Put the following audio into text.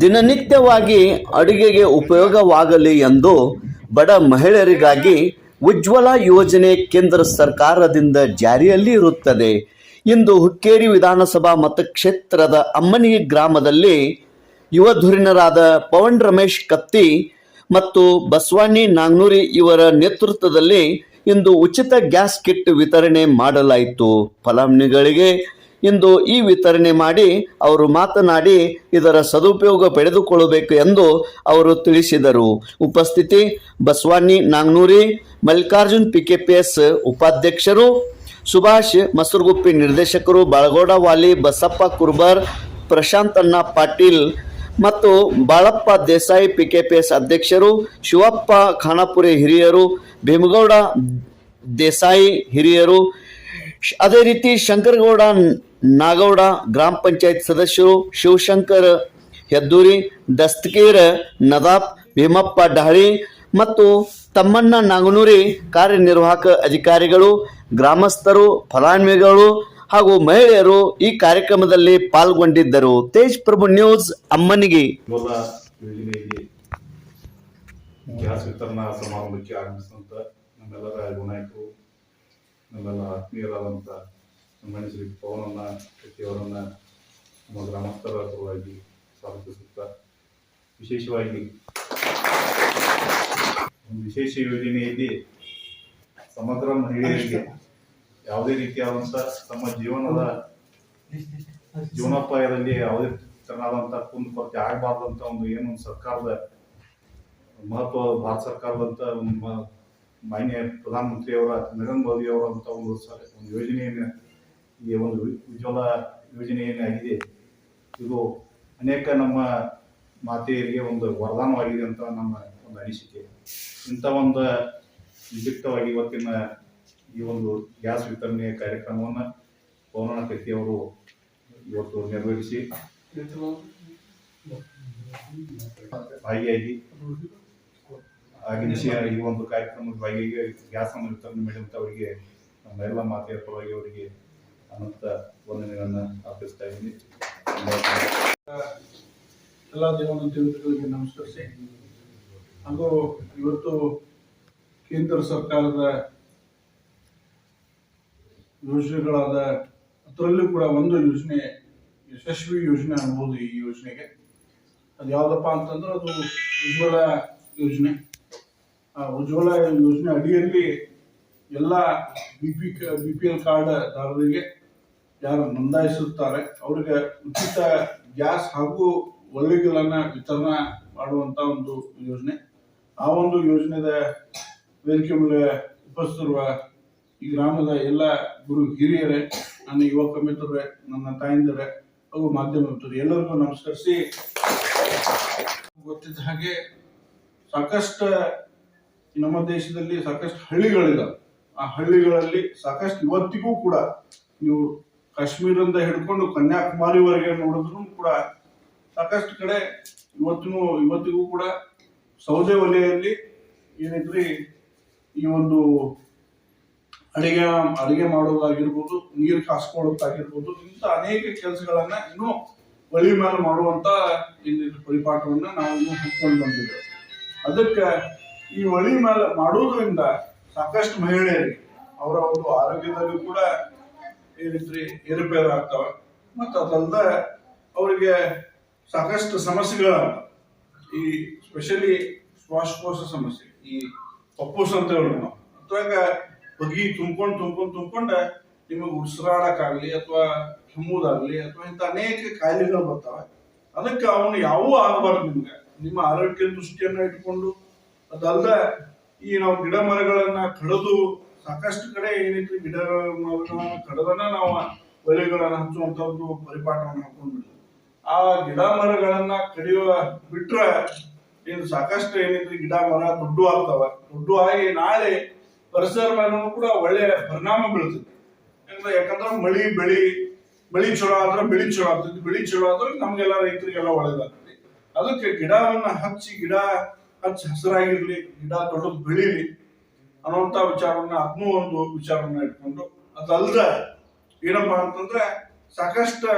ದಿನನಿತ್ಯವಾಗಿ ಅಡುಗೆಗೆ ಉಪಯೋಗವಾಗಲಿ ಎಂದು ಬಡ ಮಹಿಳೆಯರಿಗಾಗಿ ಉಜ್ವಲ ಯೋಜನೆ ಕೇಂದ್ರ ಸರ್ಕಾರದಿಂದ ಜಾರಿಯಲ್ಲಿ ಇರುತ್ತದೆ. ಇಂದು ಹುಕ್ಕೇರಿ ವಿಧಾನಸಭಾ ಮತಕ್ಷೇತ್ರದ ಅಮ್ಮನಿ ಗ್ರಾಮದಲ್ಲಿ ಯುವ ಧುರೀಣರಾದ ಪವನ್ ರಮೇಶ್ ಕತ್ತಿ ಮತ್ತು ಬಸವಾಣಿ ನಾಗ್ನೂರಿ ಇವರ ನೇತೃತ್ವದಲ್ಲಿ ಇಂದು ಉಚಿತ ಗ್ಯಾಸ್ ಕಿಟ್ ವಿತರಣೆ ಮಾಡಲಾಯಿತು. ಫಲಾನುಭವಿಗಳಿಗೆ ಇಂದು ಈ ವಿತರಣೆ ಮಾಡಿ ಅವರು ಮಾತನಾಡಿ ಇದರ ಸದುಪಯೋಗ ಪಡೆದುಕೊಳ್ಳಬೇಕು ಎಂದು ಅವರು ತಿಳಿಸಿದರು. ಉಪಸ್ಥಿತಿ, ಬಸವಾನಿ, ನಾಗ್ನೂರಿ, ಮಲ್ಲಿಕಾರ್ಜುನ್, ಪಿಕೆಪಿಎಸ್ ಉಪಾಧ್ಯಕ್ಷರು, ಸುಭಾಷ್ ಮಸರುಗುಪ್ಪಿ ನಿರ್ದೇಶಕರು, ಬಾಳಗೌಡ, ವಾಲಿ, ಬಸಪ್ಪ ಕುರ್ಬರ್, ಪ್ರಶಾಂತ್ ಅಣ್ಣ ಪಾಟೀಲ್ ಮತ್ತು ಬಾಳಪ್ಪ ದೇಸಾಯಿ, ಪಿಕೆಪಿಎಸ್ ಅಧ್ಯಕ್ಷರು, ಶಿವಪ್ಪ ಖಾನಾಪುರಿ ಹಿರಿಯರು, ಭೀಮಗೌಡ ದೇಸಾಯಿ ಹಿರಿಯರು, ಅದೇ ರೀತಿ ಶಂಕರಗೌಡ ನಾಗೌಡ ಗ್ರಾಮ ಪಂಚಾಯತ್ ಸದಸ್ಯರು ಶಿವಶಂಕರ್, ಹೆದ್ದೂರಿ, ದಸ್ತಗೀರ್, ನದಾಬ್, ಭೀಮಪ್ಪ ಡಹಳಿ ಮತ್ತು ತಮ್ಮಣ್ಣ ನಾಗನೂರಿ ಕಾರ್ಯನಿರ್ವಾಹಕ ಅಧಿಕಾರಿಗಳು, ಗ್ರಾಮಸ್ಥರು, ಫಲಾನುಭವಿಗಳು ಹಾಗೂ ಮಹಿಳೆಯರು ಈ ಕಾರ್ಯಕ್ರಮದಲ್ಲಿ ಪಾಲ್ಗೊಂಡಿದ್ದರು. ತೇಜ್ ಪ್ರಭು ನ್ಯೂಸ್ ಅಮ್ಮನಿಗೆ. ಗ್ಯಾಸ್ ವಿತರಣಾ ಸಮಾರಂಭಕ್ಕೆ ನಮ್ಮೆಲ್ಲರ ನಮ್ಮೆಲ್ಲ ಶ್ರೀ ಪವನನ್ನ, ಪ್ರತಿಯವರನ್ನ ನಮ್ಮ ಗ್ರಾಮಸ್ಥರ ಪರವಾಗಿ ಸ್ವಾಗತಿಸುತ್ತಾ ವಿಶೇಷವಾಗಿ ಒಂದು ವಿಶೇಷ ಯೋಜನೆಯಲ್ಲಿ ಸಮಗ್ರ ಮಹಿಳೆಯರಿಗೆ ಯಾವುದೇ ರೀತಿಯಾದಂಥ ತಮ್ಮ ಜೀವನದ ಜೀವನೋಪಾಯದಲ್ಲಿ ಯಾವುದೇ ತರನಾದಂಥ ಕುಂದು ಕೊರತೆ ಆಗಬಾರ್ದಂತ ಒಂದು ಏನು ಸರ್ಕಾರದ ಮಹತ್ವ ಭಾರತ ಸರ್ಕಾರದಂತ ಒಂದು ಮಾನ್ಯ ಪ್ರಧಾನಮಂತ್ರಿಯವರ ನರೇಂದ್ರ ಮೋದಿಯವರಂತ ಒಂದು ಒಂದು ಯೋಜನೆಯನ್ನು ಈ ಒಂದು ಉಜ್ವಲ ಯೋಜನೆ ಏನಾಗಿದೆ ಇದು ಅನೇಕ ನಮ್ಮ ಮಾತೆಯರಿಗೆ ಒಂದು ವರದಾನವಾಗಿದೆ ಅಂತ ನಮ್ಮ ಒಂದು ಅನಿಸಿಕೆ. ಇಂಥ ಒಂದು ನಿಮಿತ್ತವಾಗಿ ಇವತ್ತಿನ ಈ ಒಂದು ಗ್ಯಾಸ್ ವಿತರಣೆ ಕಾರ್ಯಕ್ರಮವನ್ನು ಪೌರಾಣ ಕತ್ತಿಯವರು ಇವತ್ತು ನೆರವೇರಿಸಿ ಭಾಗಿಯಾಗಿ ಆಗಮಿಸಿ ಈ ಒಂದು ಕಾರ್ಯಕ್ರಮದ ಭಾಗಿಯಾಗಿ ಗ್ಯಾಸ್ ಅನ್ನು ವಿತರಣೆ ಮಾಡಿದಂಥವರಿಗೆ ನಮ್ಮ ಎಲ್ಲ ಮಾತೆಯ ಪರವಾಗಿ ಅವರಿಗೆ ಅನಂತ ವಂದನೆಗಳನ್ನು ಅರ್ಪಿಸ್ತಾ ಇದ್ದೀನಿ. ಎಲ್ಲ ದೇವನ ದೇವತೆಗಳಿಗೆ ನಮಸ್ಕರಿಸಿ. ಹಾಗೂ ಇವತ್ತು ಕೇಂದ್ರ ಸರ್ಕಾರದ ಯೋಜನೆಗಳಾದ, ಅದರಲ್ಲೂ ಕೂಡ ಒಂದು ಯೋಜನೆ, ಯಶಸ್ವಿ ಯೋಜನೆ ಅನ್ಬೋದು ಈ ಯೋಜನೆಗೆ. ಅದು ಯಾವುದಪ್ಪ ಅಂತಂದ್ರೆ ಅದು ಉಜ್ವಲ ಯೋಜನೆ. ಆ ಉಜ್ವಲ ಯೋಜನೆ ಅಡಿಯಲ್ಲಿ ಎಲ್ಲ B P B P L card ದಾರರಿಗೆ ಯಾರು ನೋಂದಾಯಿಸುತ್ತಾರೆ, ಅವರಿಗೆ ಉಚಿತ ಗ್ಯಾಸ್ ಹಾಗೂ ಒಳ್ಳೆಗಳನ್ನ ವಿತರಣೆ ಮಾಡುವಂತ ಒಂದು ಯೋಜನೆ. ಆ ಒಂದು ಯೋಜನೆದ ವೇದಿಕೆ ಮೇಲೆ ಉಪಸ್ಥಿತಿರುವ ಈ ಗ್ರಾಮದ ಎಲ್ಲ ಗುರು ಹಿರಿಯರೇ, ನನ್ನ ಯುವಕ ಮಿತ್ರರೇ ನನ್ನ ತಾಯಂದಿರೇ ಹಾಗೂ ಮಾಧ್ಯಮ ಮಿತ್ರರು, ಎಲ್ಲರಿಗೂ ನಮಸ್ಕರಿಸಿ. ಗೊತ್ತಿದ್ದ ಹಾಗೆ ಸಾಕಷ್ಟು ನಮ್ಮ ದೇಶದಲ್ಲಿ ಸಾಕಷ್ಟು ಹಳ್ಳಿಗಳಿದ್ದಾವೆ ಆ ಹಳ್ಳಿಗಳಲ್ಲಿ ಸಾಕಷ್ಟು ಇವತ್ತಿಗೂ ಕೂಡ ನೀವು ಕಾಶ್ಮೀರದಿಂದ ಹಿಡ್ಕೊಂಡು ಕನ್ಯಾಕುಮಾರಿವರೆಗೆ ನೋಡಿದ್ರು ಕೂಡ ಸಾಕಷ್ಟು ಕಡೆ ಇವತ್ತಿನೂ, ಇವತ್ತಿಗೂ ಕೂಡ ಸೌದೆ ಒಲೆಯಲ್ಲಿ ಏನಿದ್ರಿ ಈ ಒಂದು ಅಡಿಗೆ ಅಡಿಗೆ ಮಾಡೋದಾಗಿರ್ಬೋದು, ನೀರು ಕಾಸ್ಕೊಳ್ಳೋದಾಗಿರ್ಬೋದು, ಇಂಥ ಅನೇಕ ಕೆಲಸಗಳನ್ನ ಇನ್ನೂ ಒಲಿ ಮೇಲೆ ಮಾಡುವಂತ ಏನಿದ್ರು ಪರಿಪಾಠವನ್ನ ನಾವು ಇನ್ನೂ ಬಂದಿದ್ದೇವೆ. ಅದಕ್ಕೆ ಈ ಒಲಿ ಮೇಲೆ ಮಾಡೋದ್ರಿಂದ ಸಾಕಷ್ಟು ಮಹಿಳೆಯರಿಗೆ ಅವರ ಒಂದು ಆರೋಗ್ಯದಲ್ಲೂ ಕೂಡ ಏನೈತ್ರಿ ಏರುಪೇರು ಆಗ್ತವೆ ಮತ್ತು ಅದಲ್ಲದ ಅವರಿಗೆ ಸಾಕಷ್ಟು ಸಮಸ್ಯೆಗಳ ಈ ಸ್ಪೆಷಲಿ ಶ್ವಾಸಕೋಶ ಸಮಸ್ಯೆ, ಈ ಪಪ್ಪುಸ್ ಅಂತ ಹೇಳೋಣ ನಾವು. ಬಗಿ ತುಂಬ್ಕೊಂಡು ತುಂಬ್ಕೊಂಡು ತುಂಬ್ಕೊಂಡ ನಿಮಗೆ ಉಸಿರಾಡಕಾಗ್ಲಿ ಅಥವಾ ಕೆಮ್ಮುದಾಗ್ಲಿ ಅಥವಾ ಇಂಥ ಅನೇಕ ಕಾಯಿಲೆಗಳು ಬರ್ತಾವೆ. ಅದಕ್ಕೆ ಅವನು ಯಾವೂ ಆಗಬಾರ್ದು ನಿಮ್ಗೆ. ನಿಮ್ಮ ಆರೋಗ್ಯ ದೃಷ್ಟಿಯನ್ನು ಇಟ್ಕೊಂಡು ಅದಲ್ಲದೆ ಈ ನಾವು ಗಿಡ ಮರಗಳನ್ನು ಕಡಿದು ಸಾಕಷ್ಟು ಕಡೆ ಏನೈತಿ ಗಿಡ ಕಡದನ್ನ ನಾವು ಒಲೆಗಳನ್ನ ಹಚ್ಚುವಂತದ್ದು ಪರಿಪಾಠವನ್ನು ಹಾಕೊಂಡ್ಬಿಟ್ಟು ಆ ಗಿಡ ಮರಗಳನ್ನ ಕಡಿಯುವ ಬಿಟ್ರೆ ಏನು ಸಾಕಷ್ಟು ಏನೈತಿ ಗಿಡ ಮರ ದೊಡ್ಡ ಆಗ್ತಾವ. ದೊಡ್ಡ ಆಗಿ ನಾಳೆ ಪರಿಸರ ಮೇಲೂ ಕೂಡ ಒಳ್ಳೆ ಪರಿಣಾಮ ಬೀಳ್ತದೆ ಯಾಕಂದ್ರೆ ಯಾಕಂದ್ರೆ ಮಳಿ, ಬೆಳಿ ಬೆಳಿ ಚಲೋ ಆದ್ರೆ ಬೆಳಿ ಚಲೋ ಆಗ್ತದೆ ಬೆಳಿ ಚಲೋ ಆದ್ರೆ ನಮ್ಗೆಲ್ಲ ರೈತರಿಗೆಲ್ಲ ಒಳ್ಳೇದಾಗ್ತದೆ ಅದಕ್ಕೆ ಗಿಡವನ್ನ ಹಚ್ಚಿ, ಗಿಡ ಹಚ್ಚಿ ಹಸಿರಾಗಿರ್ಲಿ, ಗಿಡ ದೊಡ್ಡದು ಬೆಳೀಲಿ. ಅನ್ನುವಂತ ವಿಚಾರವನ್ನ ಅದನ್ನೂ ಒಂದು ವಿಚಾರವನ್ನ ಇಟ್ಕೊಂಡು ಅದಲ್ದ ಏನಪ್ಪಾ ಅಂತಂದ್ರೆ ಸಾಕಷ್ಟು